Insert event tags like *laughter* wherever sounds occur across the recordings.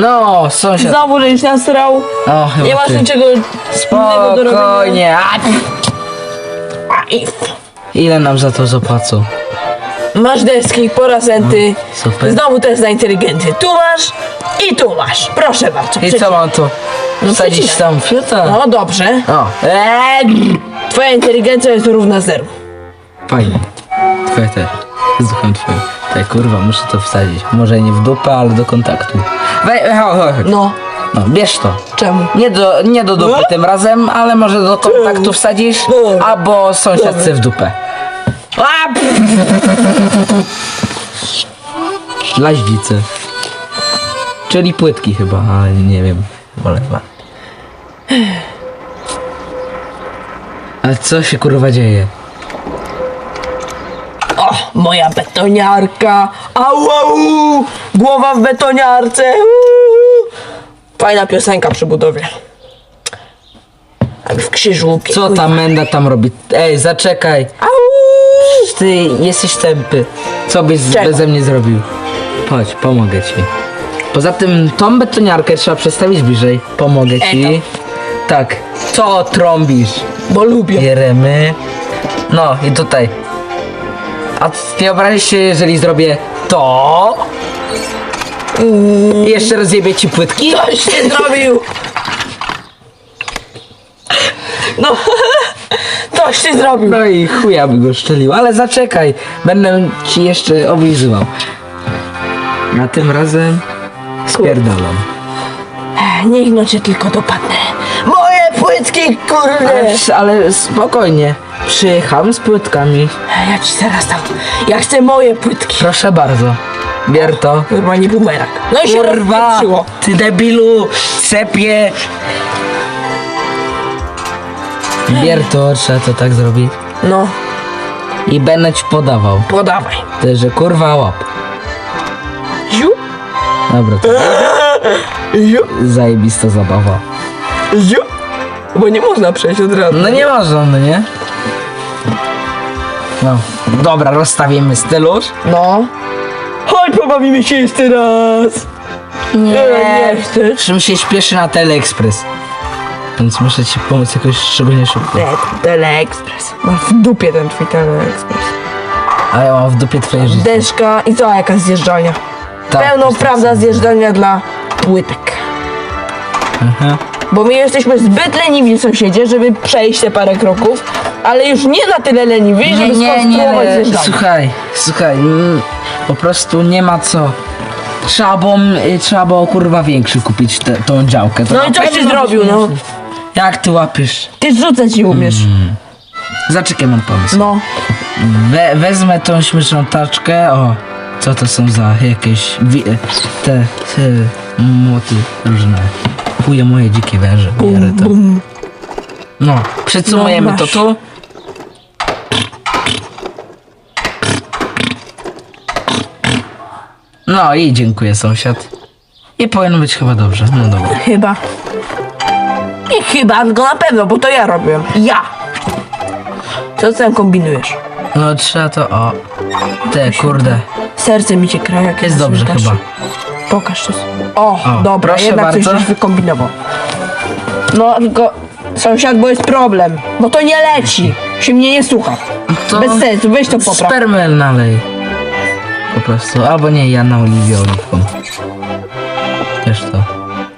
No, sąsiad. Znowu żeś nasrał. O, chyba Nie masz ty. niczego innego do robienia. Spokojnie. A, A, i- Ile nam za to zapłacą? Masz deski, porasenty. Super. Znowu test na inteligencję. Tu masz i tu masz. Proszę bardzo. I co mam to? Wsadzić przecinaj. tam fiuta? No dobrze. O, Eee, twoja inteligencja jest równa zeru. fajnie. Twoje też. Twoje. Tak, kurwa, muszę to wsadzić. Może nie w dupę, ale do kontaktu. Wej, chodź, chodź, chodź. No, No, bierz to. czemu? Nie do, nie do dupy No. tym razem, ale może do kontaktu wsadzisz, No. albo sąsiadce w dupę. A, pff. Czyli płytki chyba, ale nie wiem. Wolę chyba. Ale co się kurwa dzieje? Moja betoniarka. Au, au, głowa w betoniarce. Uuu. Fajna piosenka przy budowie. Jak w krzyżu. Co ta menda tam robi? Ej, zaczekaj. Au. Ty jesteś tępy. Co byś z- Czego? beze mnie zrobił? Chodź, pomogę ci. Poza tym tą betoniarkę trzeba przestawić bliżej. Pomogę ci. Tak. Co trąbisz? Bo lubię. Bieremy. No i tutaj. A nie obrazisz się, jeżeli zrobię to? I jeszcze rozjebię ci płytki? Coś nie zrobił. No, *laughs* coś ty zrobił. No i chuja by go szczelił, ale zaczekaj, będę ci jeszcze oblizywał. A tym razem spierdalam. Niech no cię tylko dopadnę. Moje płytki, kurde. Ale, ale spokojnie, przyjechałem z płytkami. Ja ci zaraz dam. Ja chcę moje płytki. Proszę bardzo, bier to. Normalnie bumerang. No i się Kurwa, rozpieprzyło. ty debilu, sepie. Bier to, trzeba to tak zrobić. No, I będę ci podawał. podawaj. Ty, że kurwa łap. Ziu, Dobra, to *laughs* ziu, zajebista zabawa. ziu. Bo nie można przejść od razu. No nie można, no nie? No, dobra, rozstawimy stylusz. No. Chodź, pobawimy się jeszcze raz. Nie, nie chcesz. Czym się śpieszy na Teleexpress. Więc muszę ci pomóc jakoś szczególnie szybko. Te- Teleexpress. Masz w dupie ten twój Teleexpress. A ja mam w dupie twoje życie. Deszka i cała jakaś zjeżdżalnia. Tak, Pełno jest prawda zjeżdżalnia dla płytek. Aha. Bo my jesteśmy zbyt leniwi sąsiedzie, żeby przejść te parę kroków, ale już nie na tyle leniwi, żeby Nie, nie, nie, słuchaj, słuchaj, mm, po prostu nie ma co. Trzeba było, y, trzeba było kurwa większy kupić te, tą działkę. To No i na coś ty pewno zrobił, no. Jak ty łapiesz? Ty rzucać ci umiesz. Zaczekaj, mam pomysł. No. We, wezmę tą śmieszną taczkę, o, co to są za jakieś, wi- te, te młoty różne. Chuje moje dzikie węże, biorę to. Bum. No, przycumujemy No, to masz. tu. No i dziękuję sąsiad. I powinno być chyba dobrze, no dobra. Chyba. Nie chyba, tylko na pewno, bo to ja robiłem. Ja. Co ty tam kombinujesz? No trzeba to, o, te kurde, Serce mi cię kraje, jak jest dobrze chyba. Pokaż to. O, O, dobra, proszę jednak coś bardzo. żeś wykombinował. No, tylko sąsiad, bo jest problem. Bo to nie leci. Się mnie nie słucha. To Bez sensu, weź to popraw. Spermę nalej. Po prostu, albo nie, ja na oliwie oliwką. Wiesz to.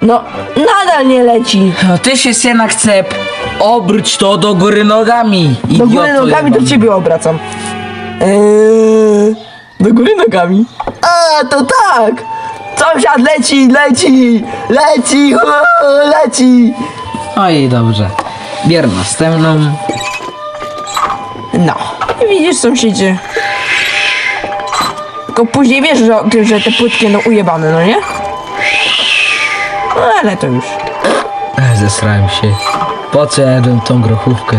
No, nadal nie leci. No ty się jednak cep. Obróć to do góry nogami. Do góry idioto nogami do jebany. ciebie obracam. Eee, do góry nogami. A, to tak! Sąsiad leci, leci, leci, uuu, leci. No i dobrze. Bier następną. No, widzisz sąsiedzie. Tylko później wiesz, że, o tym, że te płytki no ujebane, no nie? No ale to już. Ech, Zesrałem się. Po co ja jadłem tą grochówkę?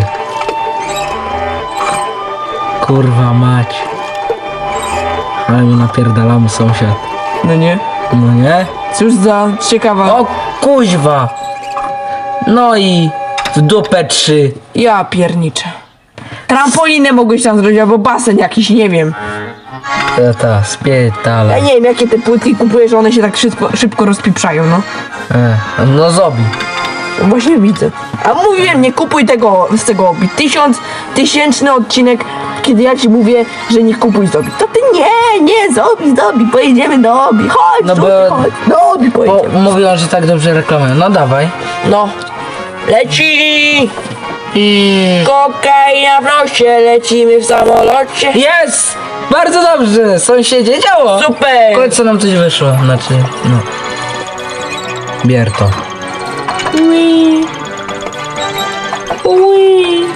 Kurwa mać. Ale mi napierdalamy sąsiad. No nie? No nie? Cóż za ciekawa. O kuźwa! No i w dupę trzy. Ja pierniczę. Trampolinę mogłeś tam zrobić, albo basen jakiś, nie wiem. Ta, ta, spietala. Ja nie wiem, jakie te płytki kupujesz, one się tak szybko, szybko rozpiprzają, no. E, no zobi. Właśnie widzę. A mówiłem, nie kupuj tego z tego obi. Tysiąc, tysięczny odcinek, kiedy ja ci mówię, że nie kupuj z obi. To nie, nie, z obi, z obi, pojedziemy do obi. Chodź, No no bo- chodź, do obi Bo pojedziemy. mówią, że tak dobrze reklamują. No dawaj. No. Leci! I... Kokaina w nosie, lecimy w samolocie. Jest! Bardzo dobrze, sąsiedzie działo. W Super! końcu nam coś wyszło, znaczy, no. Bier to. Ui. Ui. Ui.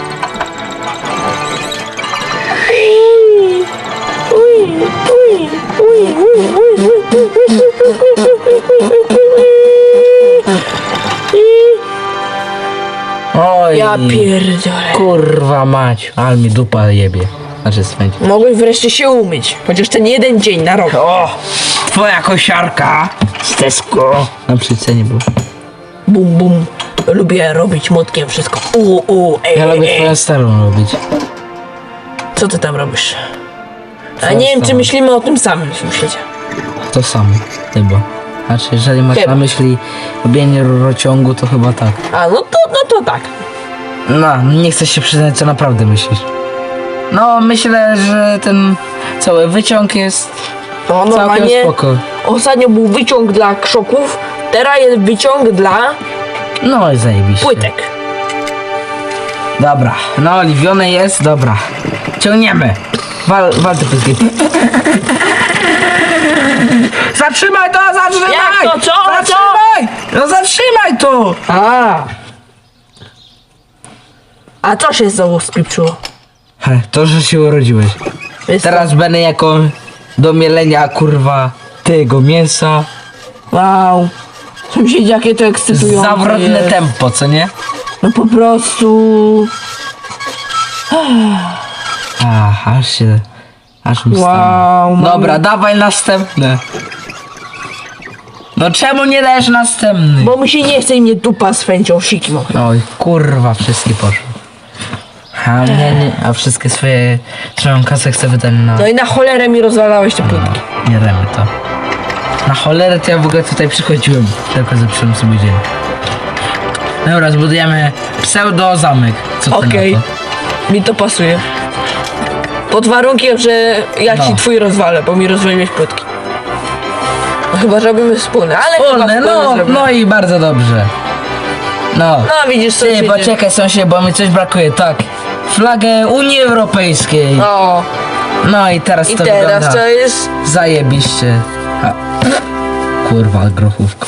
Ja pierdolę. kurwa mać, ale mi dupa jebie. Znaczy swędzi. Mogłeś wreszcie się umyć. Chociaż ten jeden dzień na rok. O! Twoja kosiarka z Tesco. Na przycenie był. Bum, bum. Lubię robić młotkiem wszystko. U, u, ej, Ja lubię ej. twoją starą robić. Co ty tam robisz? A nie wiem, czy myślimy o tym samym sąsiedzie. To samo, chyba. Znaczy, jeżeli masz Chyba. na myśli robienie rurociągu, to chyba tak. A, no to, no to tak. No, nie chcesz się przyznać, co naprawdę myślisz. No, myślę, że ten cały wyciąg jest No całkiem normalnie spoko. ostatnio był wyciąg dla krzoków, teraz jest wyciąg dla No i zajebiście. płytek. Dobra, no oliwione jest, dobra. Ciągniemy. Wal, wal te płytki. Zatrzymaj to, zatrzymaj! Jak to, co, Zatrzymaj! No zatrzymaj to! A. A co się znowu spieprzyło? He, to, że się urodziłeś. Jest Teraz będę jako do mielenia, kurwa, tego mięsa. Wow. Sąsiedzi, jakie to ekscytujące Zawrotne jest. tempo, co nie? No po prostu... *sighs* Ach, aż się... Aż mi Wow, mamy- Dobra, dawaj następne. No czemu nie dajesz następny? Bo mi się nie chce i mnie dupa siki moje. Oj, kurwa, wszystkie poszły. A mnie nie, a wszystkie swoje swoją kasę chcę wydać na... No i na cholerę mi rozwalałeś te płytki. Nie remy to. Na cholerę to ja w ogóle tutaj przychodziłem. Tylko zepsułem sobie dzień. Dobra, zbudujemy pseudo zamek. Co ty Okej. na to? Mi to pasuje. Pod warunkiem, że ja ci No. twój rozwalę, bo mi rozwaliłeś płytki. No chyba, że robimy wspólne, ale chyba Wspólne, wspólne no, zrobimy. no i bardzo dobrze. No. No widzisz, co Ty, się poczekaj bo mi coś brakuje, tak. Flagę Unii Europejskiej. No No i teraz i to teraz wygląda to jest... zajebiście. A. Kurwa, grochówka.